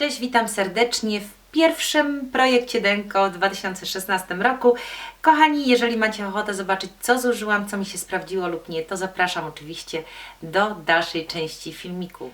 Cześć, witam serdecznie w pierwszym projekcie Denko w 2016 roku. Kochani, jeżeli macie ochotę zobaczyć, co zużyłam, co mi się sprawdziło lub nie, to zapraszam oczywiście do dalszej części filmiku.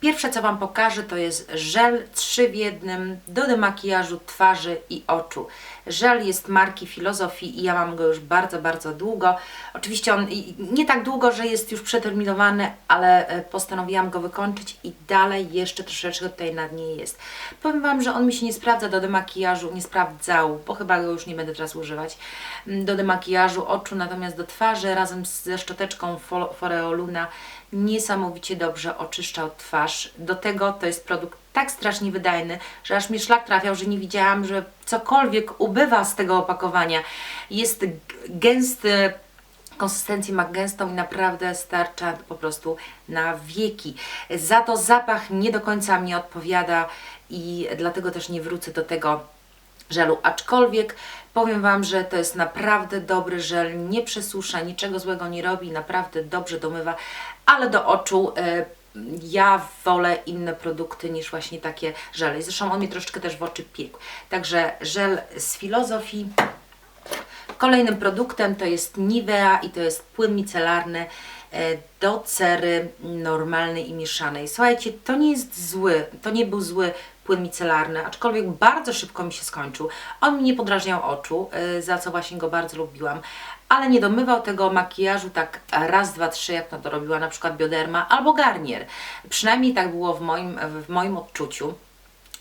Pierwsze, co Wam pokażę, to jest żel 3 w jednym do demakijażu twarzy i oczu. Żel jest marki Filozofii i ja mam go już bardzo, bardzo długo. Oczywiście on nie tak długo, że jest już przeterminowany, ale e, postanowiłam go wykończyć i dalej jeszcze troszeczkę tutaj na dnie jest. Powiem Wam, że on mi się nie sprawdza do demakijażu, nie sprawdzał, bo chyba go już nie będę teraz używać, mm, do demakijażu oczu, natomiast do twarzy razem ze szczoteczką Fo- Foreoluna niesamowicie dobrze oczyszczał twarz. Do tego to jest produkt tak strasznie wydajny, że aż mi szlak trafiał, że nie widziałam, że cokolwiek ubywa z tego opakowania. Jest gęsty, konsystencję ma gęstą i naprawdę starcza po prostu na wieki. Za to zapach nie do końca mi odpowiada i dlatego też nie wrócę do tego żelu, aczkolwiek powiem Wam, że to jest naprawdę dobry żel, nie przesusza, niczego złego nie robi, naprawdę dobrze domywa, ale do oczu e, ja wolę inne produkty niż właśnie takie żele. Zresztą on mi troszeczkę też w oczy piekł. Także żel z filozofii. Kolejnym produktem to jest Nivea i to jest płyn micelarny do cery normalnej i mieszanej. Słuchajcie, to nie jest zły, to nie był zły płyn micelarny, aczkolwiek bardzo szybko mi się skończył. On mi nie podrażniał oczu, e, za co właśnie go bardzo lubiłam, ale nie domywał tego makijażu tak raz, dwa, trzy, jak to robiła na przykład Bioderma albo Garnier. Przynajmniej tak było w moim, w moim odczuciu.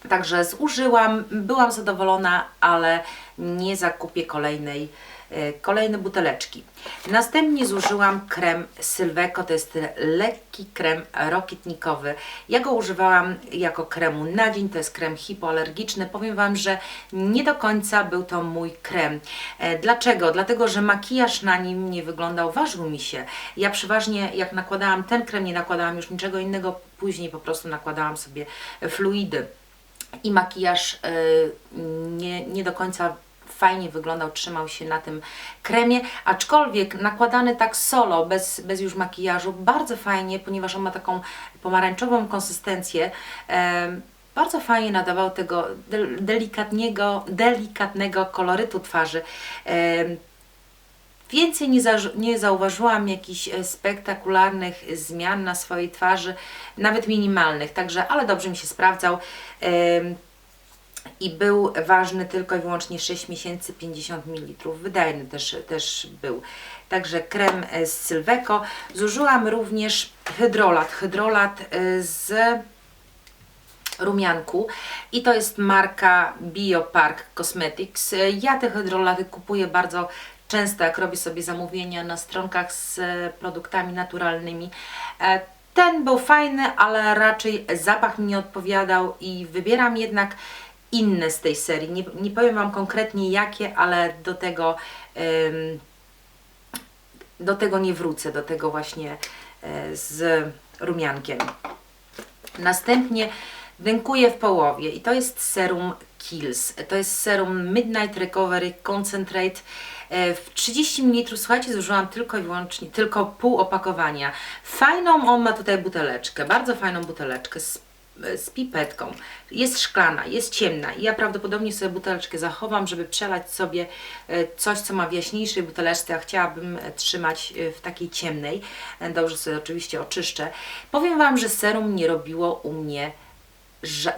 Także zużyłam, byłam zadowolona, ale nie zakupię kolejnej, e, kolejnej buteleczki. Następnie zużyłam krem Sylweco, to jest lekki krem rokietnikowy. Ja go używałam jako kremu na dzień, to jest krem hipoalergiczny. Powiem Wam, że nie do końca był to mój krem. E, Dlaczego? Dlatego, że makijaż na nim nie wyglądał, ważył mi się. Ja przeważnie jak nakładałam ten krem, nie nakładałam już niczego innego, później po prostu nakładałam sobie fluidy i makijaż y, nie, nie do końca fajnie wyglądał, trzymał się na tym kremie, aczkolwiek nakładany tak solo, bez, bez już makijażu, bardzo fajnie, ponieważ on ma taką pomarańczową konsystencję, bardzo fajnie nadawał tego del, delikatnego, delikatnego kolorytu twarzy. Więcej nie, zaż- nie zauważyłam jakichś e, spektakularnych zmian na swojej twarzy, nawet minimalnych, także, ale dobrze mi się sprawdzał. I był ważny tylko i wyłącznie 6 miesięcy, 50 ml. Wydajny też, też był. Także krem e, z Sylweco. Zużyłam również hydrolat. Hydrolat e, z rumianku i to jest marka Biopark Cosmetics. Ja te hydrolaty kupuję bardzo często, jak robię sobie zamówienia na stronkach z e, produktami naturalnymi. E, Ten był fajny, ale raczej zapach mi nie odpowiadał i wybieram jednak inne z tej serii. Nie, nie powiem Wam konkretnie jakie, ale do tego do tego nie wrócę, do tego właśnie e, z rumiankiem. Następnie dękuję w połowie i to jest serum Kills. To jest serum Midnight Recovery Concentrate. E, W 30 ml, słuchajcie, zużyłam tylko i wyłącznie, tylko pół opakowania. Fajną on ma tutaj buteleczkę, bardzo fajną buteleczkę z, z pipetką. Jest szklana, jest ciemna ja prawdopodobnie sobie buteleczkę zachowam, żeby przelać sobie e, coś, co ma w jaśniejszej buteleczce, a chciałabym e, trzymać e, w takiej ciemnej. Dobrze sobie oczywiście oczyszczę. Powiem Wam, że serum nie robiło u mnie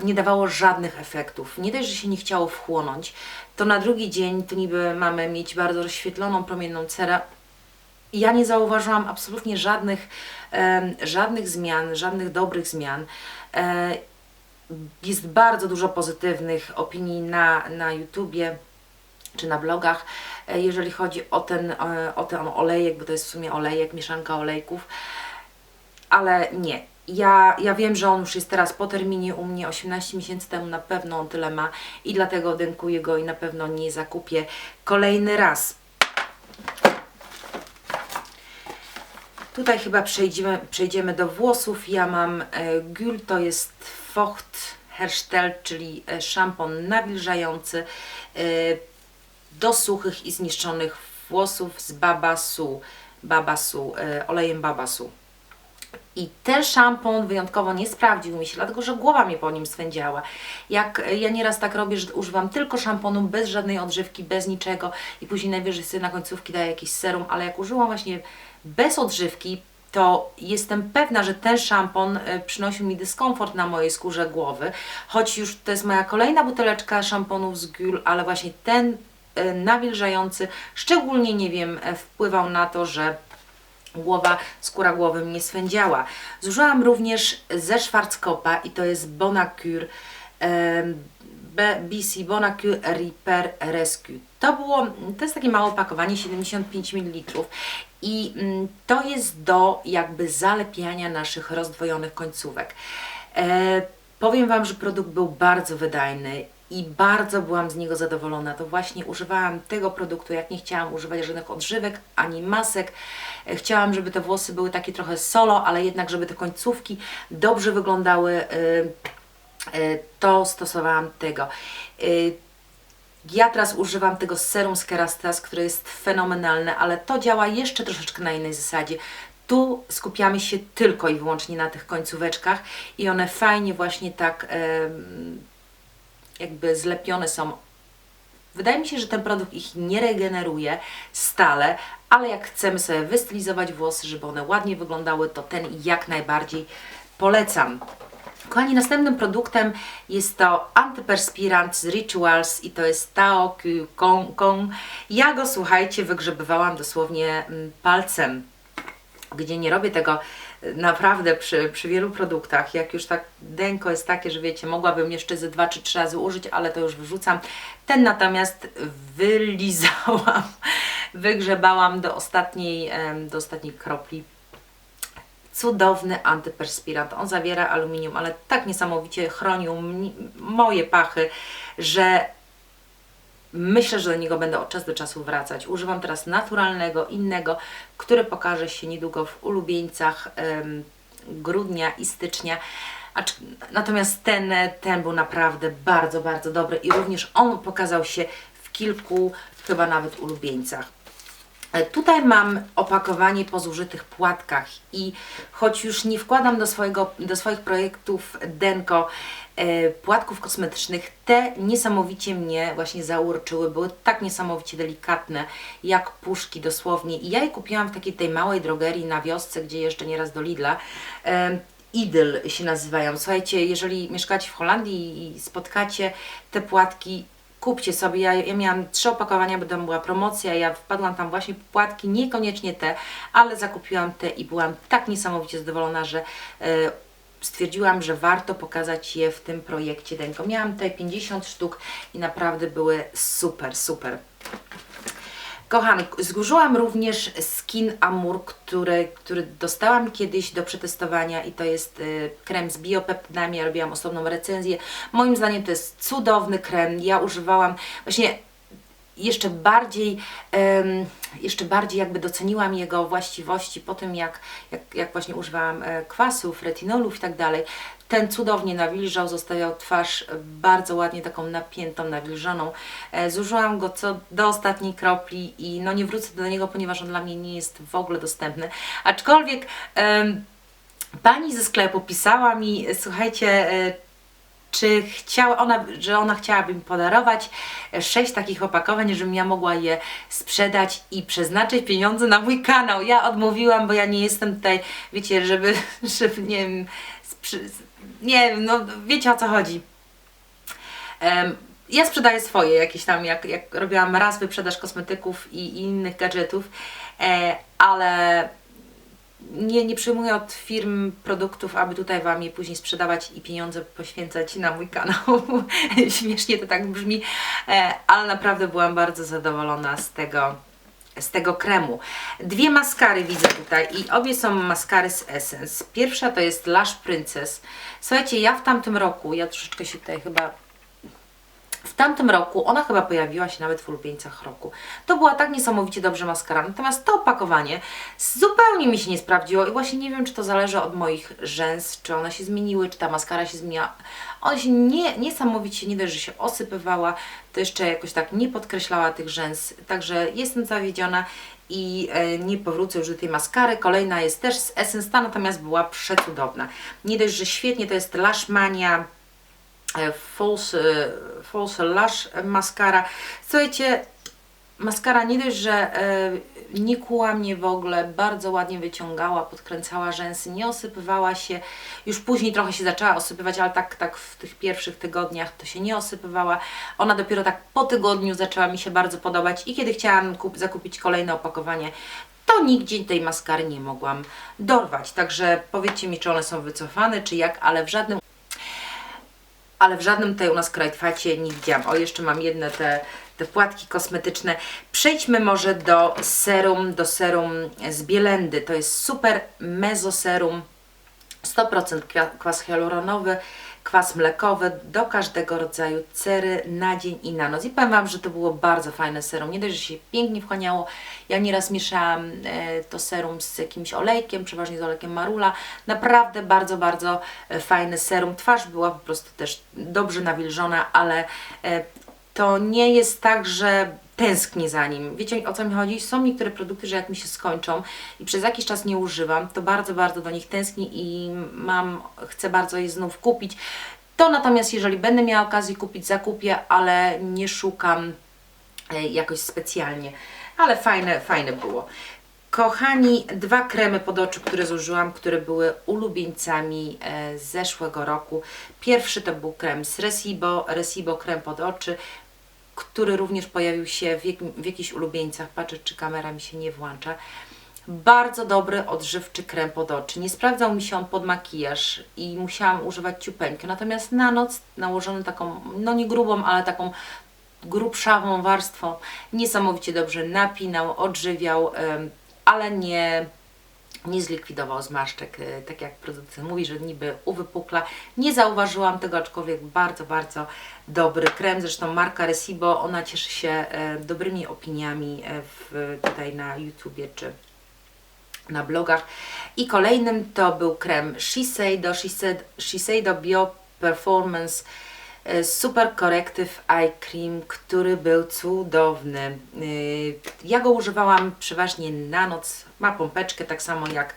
nie dawało żadnych efektów. Nie dość, że się nie chciało wchłonąć, to na drugi dzień to niby mamy mieć bardzo rozświetloną, promienną cerę. Ja nie zauważyłam absolutnie żadnych, żadnych zmian, żadnych dobrych zmian. E, jest bardzo dużo pozytywnych opinii na, na YouTubie czy na blogach, e, jeżeli chodzi o ten, e, o ten olejek, bo to jest w sumie olejek, mieszanka olejków ale nie. Ja, ja wiem, że on już jest teraz po terminie u mnie 18 miesięcy temu na pewno on tyle ma i dlatego dękuję go i na pewno nie zakupię kolejny raz. Tutaj chyba przejdziemy, przejdziemy do włosów. Ja mam e, Gül, to jest Focht Herstel, czyli e, szampon nawilżający e, do suchych i zniszczonych włosów z Babasu, Babasu, olejem Babasu. I ten szampon wyjątkowo nie sprawdził mi się, dlatego że głowa mnie po nim swędziała. Jak ja nieraz tak robię, że używam tylko szamponu, bez żadnej odżywki, bez niczego i później najwyżej sobie na końcówki daję jakiś serum, ale jak użyłam właśnie bez odżywki, to jestem pewna, że ten szampon e, przynosił mi dyskomfort na mojej skórze głowy, choć już to jest moja kolejna buteleczka szamponów z Gül, ale właśnie ten e, nawilżający szczególnie, nie wiem, e, wpływał na to, że głowa, skóra głowy mnie swędziała. Zużyłam również ze Schwarzkopa i to jest Bonacure BC Bonacure Repair Rescue. To było, to jest takie małe opakowanie, 75 ml i mm, to jest do jakby zalepiania naszych rozdwojonych końcówek. E, powiem Wam, że produkt był bardzo wydajny i bardzo byłam z niego zadowolona. To właśnie używałam tego produktu, jak nie chciałam używać żadnych odżywek ani masek. E, Chciałam, żeby te włosy były takie trochę solo, ale jednak, żeby te końcówki dobrze wyglądały. e, e, To stosowałam tego. Ja teraz używam tego serum z które jest fenomenalne, ale to działa jeszcze troszeczkę na innej zasadzie. Tu skupiamy się tylko i wyłącznie na tych końcóweczkach i one fajnie właśnie tak jakby zlepione są. Wydaje mi się, że ten produkt ich nie regeneruje stale, ale jak chcemy sobie wystylizować włosy, żeby one ładnie wyglądały, to ten jak najbardziej polecam. Kochani, następnym produktem jest to antyperspirant z Rituals i to jest Tao Q Kong Kong. Ja go, słuchajcie, wygrzebywałam dosłownie mm, palcem, gdzie nie robię tego y, naprawdę przy, przy wielu produktach. Jak już tak denko jest takie, że wiecie, mogłabym jeszcze ze dwa czy trzy razy użyć, ale to już wyrzucam. Ten natomiast wylizałam, wygrzebałam do ostatniej, do ostatniej kropli cudowny antyperspirant. On zawiera aluminium, ale tak niesamowicie chronił moje pachy, że myślę, że do niego będę od czasu do czasu wracać. Używam teraz naturalnego, innego, który pokaże się niedługo w ulubieńcach em, grudnia i stycznia. Natomiast ten, ten był naprawdę bardzo, bardzo dobry i również on pokazał się w kilku, chyba nawet ulubieńcach. E, Tutaj mam opakowanie po zużytych płatkach i choć już nie wkładam do, swojego, do swoich projektów Denko e, płatków kosmetycznych, te niesamowicie mnie właśnie zaurczyły, były tak niesamowicie delikatne, jak puszki dosłownie i ja je kupiłam w takiej tej małej drogerii na wiosce, gdzie jeżdżę nieraz do Lidla. E, Idl się nazywają. Słuchajcie, jeżeli mieszkacie w Holandii i spotkacie te płatki, kupcie sobie. Ja, ja miałam trzy opakowania, bo tam była promocja. Ja wpadłam tam właśnie po płatki, niekoniecznie te, ale zakupiłam te i byłam tak niesamowicie zadowolona, że e, stwierdziłam, że warto pokazać je w tym projekcie Denko. Miałam tutaj 50 sztuk i naprawdę były super, super. Kochani, zgórzyłam również Skin Amour, który, który dostałam kiedyś do przetestowania i to jest y, krem z biopeptydami. Ja robiłam osobną recenzję. Moim zdaniem to jest cudowny krem. Ja używałam właśnie jeszcze bardziej, em, jeszcze bardziej jakby doceniłam jego właściwości po tym, jak, jak, jak właśnie używałam e, kwasów, retinolów i tak dalej. Ten cudownie nawilżał, zostawiał twarz bardzo ładnie taką napiętą, nawilżoną. E, zużyłam go co do ostatniej kropli i no nie wrócę do niego, ponieważ on dla mnie nie jest w ogóle dostępny. Aczkolwiek em, pani ze sklepu pisała mi, słuchajcie, e, czy chciała ona, że ona chciałaby mi podarować e, sześć takich opakowań, żebym ja mogła je sprzedać i przeznaczyć pieniądze na mój kanał. Ja odmówiłam, bo ja nie jestem tutaj, wiecie, żeby, żeby nie wiem, nie wiem, no wiecie o co chodzi. Em, ja sprzedaję swoje jakieś tam, jak, jak robiłam raz wyprzedaż kosmetyków i, i innych gadżetów, e, ale nie, nie przyjmuję od firm produktów, aby tutaj Wam je później sprzedawać i pieniądze poświęcać na mój kanał. Śmiesznie to tak brzmi, e, ale naprawdę byłam bardzo zadowolona z tego, z tego kremu. Dwie maskary widzę tutaj i obie są maskary z Essence. Pierwsza to jest Lash Princess. Słuchajcie, ja w tamtym roku, ja troszeczkę się tutaj chyba W tamtym roku ona chyba pojawiła się nawet w ulubieńcach roku. To była tak niesamowicie dobrze maskara. Natomiast to opakowanie zupełnie mi się nie sprawdziło i właśnie nie wiem, czy to zależy od moich rzęs, czy one się zmieniły, czy ta maskara się zmieniła. Ona się nie, niesamowicie, nie dość, że się osypywała, to jeszcze jakoś tak nie podkreślała tych rzęs. Także jestem zawiedziona i e, nie powrócę już do tej maskary. Kolejna jest też z Essence, natomiast była przecudowna. Nie dość, że świetnie, to jest Lash Mania False, e, false Lash Mascara. Słuchajcie, maskara nie dość, że e, nie kuła mnie w ogóle, bardzo ładnie wyciągała, podkręcała rzęsy, nie osypywała się. Już później trochę się zaczęła osypywać, ale tak, tak w tych pierwszych tygodniach to się nie osypywała. Ona dopiero tak po tygodniu zaczęła mi się bardzo podobać i kiedy chciałam kup- zakupić kolejne opakowanie, to nigdzie tej maskary nie mogłam dorwać. Także powiedzcie mi, czy one są wycofane, czy jak, ale w żadnym ale w żadnym tutaj u nas krajtwacie nie widziałam. O, jeszcze mam jedne te, te płatki kosmetyczne. Przejdźmy może do serum, do serum z Bielendy. To jest super mezoserum, 100% kwa- kwas hialuronowy, kwas mlekowy do każdego rodzaju cery na dzień i na noc. I powiem Wam, że to było bardzo fajne serum. Nie dość, że się pięknie wchłaniało. Ja nieraz mieszałam e, to serum z jakimś olejkiem, przeważnie z olejkiem Marula. Naprawdę bardzo, bardzo e, fajny serum. Twarz była po prostu też dobrze nawilżona, ale e, to nie jest tak, że tęsknię za nim. Wiecie o co mi chodzi? Są niektóre produkty, że jak mi się skończą i przez jakiś czas nie używam, to bardzo, bardzo do nich tęsknię i mam, chcę bardzo je znów kupić. To natomiast jeżeli będę miała okazję kupić, zakupię, ale nie szukam e, jakoś specjalnie. Ale fajne, fajne było. Kochani, dwa kremy pod oczy, które zużyłam, które były ulubieńcami e, zeszłego roku. Pierwszy to był krem z Resibo, Resibo krem pod oczy, który również pojawił się w, jakim, w jakichś ulubieńcach. Patrzę, czy kamera mi się nie włącza. Bardzo dobry, odżywczy krem pod oczy. Nie sprawdzał mi się on pod makijaż i musiałam używać ciupeńkę. Natomiast na noc nałożony taką, no nie grubą, ale taką grubszawą warstwą, niesamowicie dobrze napinał, odżywiał, ale nie, nie zlikwidował zmarszczek, e, tak jak producent mówi, że niby uwypukla. Nie zauważyłam tego, aczkolwiek bardzo, bardzo dobry krem. Zresztą marka Resibo, ona cieszy się e, dobrymi opiniami e, w, tutaj na YouTubie czy na blogach. I kolejnym to był krem Shiseido, Shiseido, Bio Performance Super Corrective Eye Cream, który był cudowny. Yy, Ja go używałam przeważnie na noc. Ma pompeczkę, tak samo jak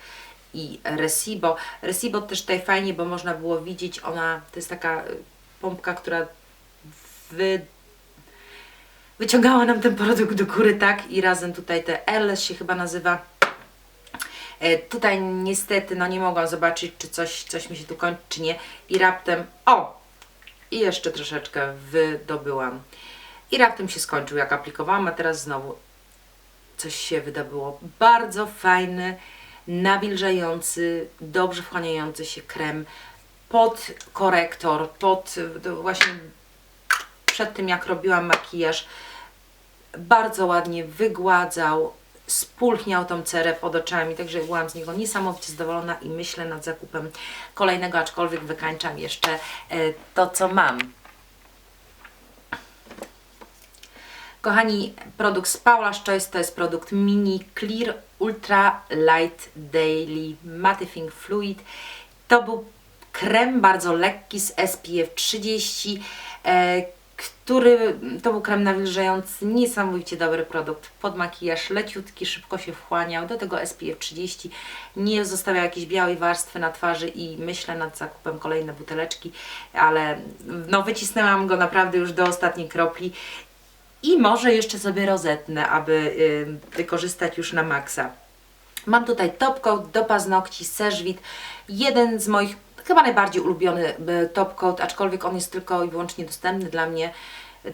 i Resibo. Resibo też tutaj fajnie, bo można było widzieć, ona to jest taka y, pompka, która wy, wyciągała nam ten produkt do góry, tak? I razem tutaj te LS się chyba nazywa. E, Tutaj niestety no nie mogłam zobaczyć, czy coś, coś mi się tu kończy, czy nie. I raptem, o! I jeszcze troszeczkę wydobyłam. I raptem się skończył, jak aplikowałam, a teraz znowu coś się wydobyło. Bardzo fajny, nawilżający, dobrze wchłaniający się krem pod korektor, pod właśnie przed tym jak robiłam makijaż. Bardzo ładnie wygładzał, spulchniał tą cerę pod oczami, także byłam z niego niesamowicie zadowolona i myślę nad zakupem kolejnego, aczkolwiek wykańczam jeszcze e, to, co mam. Kochani, produkt z Paula's Choice to jest produkt Mini Clear Ultra Light Daily Mattifying Fluid. To był krem bardzo lekki z SPF 30, e, który to był krem nawilżający, niesamowicie dobry produkt. Pod makijaż leciutki, szybko się wchłaniał, do tego SPF 30, nie zostawiał jakiejś białej warstwy na twarzy i myślę nad zakupem kolejne buteleczki, ale no wycisnęłam go naprawdę już do ostatniej kropli i może jeszcze sobie rozetnę, aby y, wykorzystać już na maksa. Mam tutaj top coat do paznokci Serzwit, jeden z moich chyba najbardziej ulubiony y, top coat, aczkolwiek on jest tylko i wyłącznie dostępny dla mnie.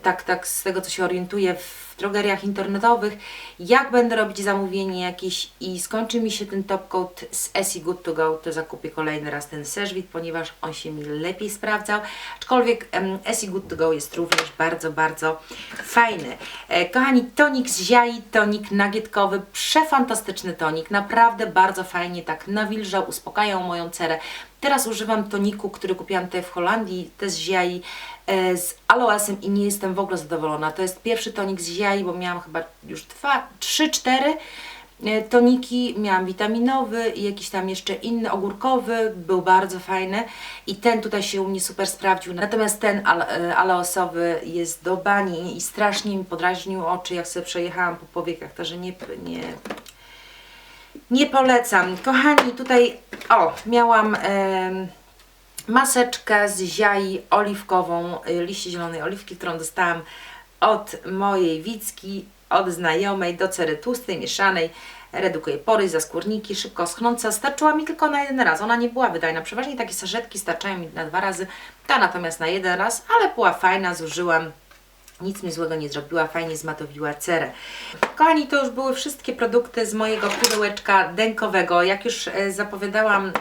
Tak, tak z tego co się orientuję w drogeriach internetowych, jak będę robić zamówienie jakieś i skończy mi się ten top coat z Essie Good To Go, to zakupię kolejny raz ten Serzwit, ponieważ on się mi lepiej sprawdzał. Aczkolwiek um, Essie Good To Go jest również bardzo, bardzo fajny. E, kochani, tonik z ziai, tonik nagietkowy, przefantastyczny tonik, naprawdę bardzo fajnie tak nawilżał, uspokajał moją cerę. Teraz używam toniku, który kupiłam tutaj w Holandii, to z ziai e, z aloesem i nie jestem w ogóle zadowolona. To jest pierwszy tonik z ziai, bo miałam chyba już dwa, trzy, cztery e, toniki. Miałam witaminowy i jakiś tam jeszcze inny, ogórkowy, był bardzo fajny i ten tutaj się u mnie super sprawdził. Natomiast ten e, aloesowy jest do bani i strasznie mi podrażnił oczy, jak sobie przejechałam po powiekach, także nie, nie, nie polecam. Kochani, tutaj o, miałam maseczkę z ziai oliwkową, y, liście zielonej oliwki, którą dostałam od mojej Wicki, od znajomej do cery tłustej, mieszanej. Redukuje pory, zaskórniki, szybko schnąca. Starczyła mi tylko na jeden raz. Ona nie była wydajna. Przeważnie takie sarzetki starczają mi na dwa razy. Ta natomiast na jeden raz, ale była fajna, zużyłam. Nic mi złego nie zrobiła, fajnie zmatowiła cerę. Kochani, to już były wszystkie produkty z mojego pudełeczka denkowego. Jak już e, zapowiadałam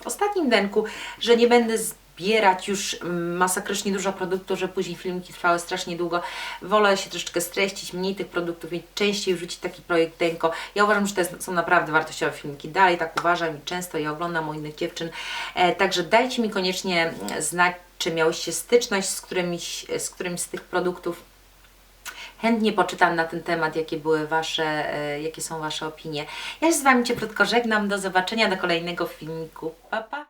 w ostatnim denku, że nie będę zbierać już mm, masakrycznie dużo produktów, że później filmiki trwały strasznie długo. Wolę się troszeczkę streścić, mniej tych produktów i częściej wrzucić taki projekt denko. Ja uważam, że to jest, są naprawdę wartościowe filmiki. Dalej tak uważam i często je oglądam u innych dziewczyn. E, także dajcie mi koniecznie znać, czy miałyście styczność z którymś, z którymś z tych produktów. Chętnie poczytam na ten temat, jakie były Wasze, e, jakie są Wasze opinie. Ja się z Wami cieplutko żegnam. Do zobaczenia do kolejnego filmiku. Pa, pa!